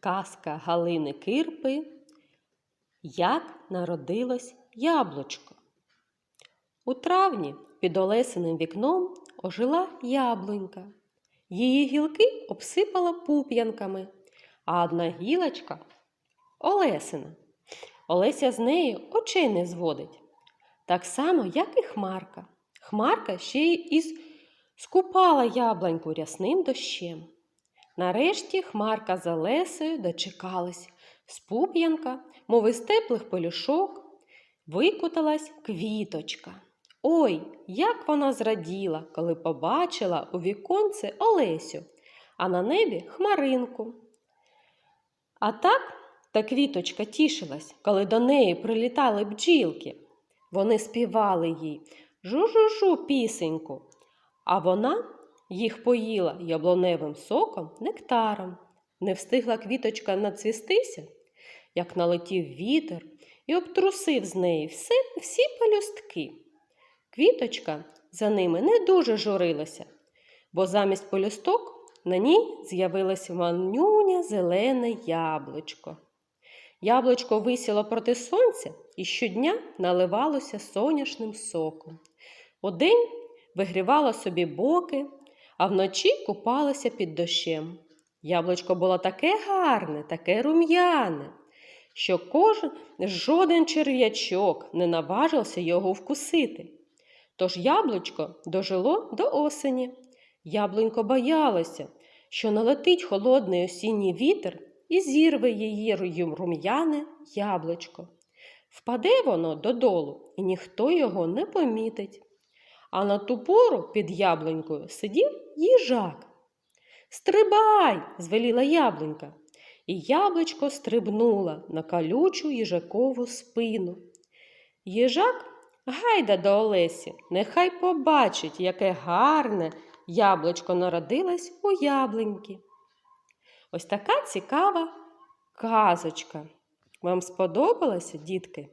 Казка Галини Кирпи Як народилось яблучко. У травні під Олесиним вікном ожила яблунька. Її гілки обсипала пуп'янками, а одна гілочка Олесина. Олеся з неї очей не зводить. Так само, як і Хмарка. Хмарка ще й із скупала яблуньку рясним дощем. Нарешті Хмарка з Олесею дочекались. З пуп'янка, мов із теплих пелюшок, викуталась квіточка. Ой, як вона зраділа, коли побачила у віконце Олесю, а на небі хмаринку. А так та квіточка тішилась, коли до неї прилітали бджілки. Вони співали їй жу-жу-жу пісеньку, а вона їх поїла яблуневим соком, нектаром. Не встигла квіточка нацвістися, як налетів вітер і обтрусив з неї все, всі пелюстки. Квіточка за ними не дуже журилася, бо замість пелюсток на ній з'явилось манюня зелене яблучко. Яблучко висіло проти сонця і щодня наливалося соняшним соком. Удень вигрівало собі боки, а вночі купалося під дощем. Яблучко було таке гарне, таке рум'яне, що кожен, жоден черв'ячок не наважився його вкусити. Тож яблучко дожило до осені. Яблунько боялося, що налетить холодний осінній вітер і зірве її рум'яне яблучко. Впаде воно додолу, і ніхто його не помітить. А на ту пору під яблунькою сидів їжак. Стрибай! звеліла яблунька, і яблучко стрибнула на калючу їжакову спину. Їжак гайда до Олесі, нехай побачить, яке гарне яблучко народилось у яблуньки. Ось така цікава казочка. Вам сподобалося, дітки?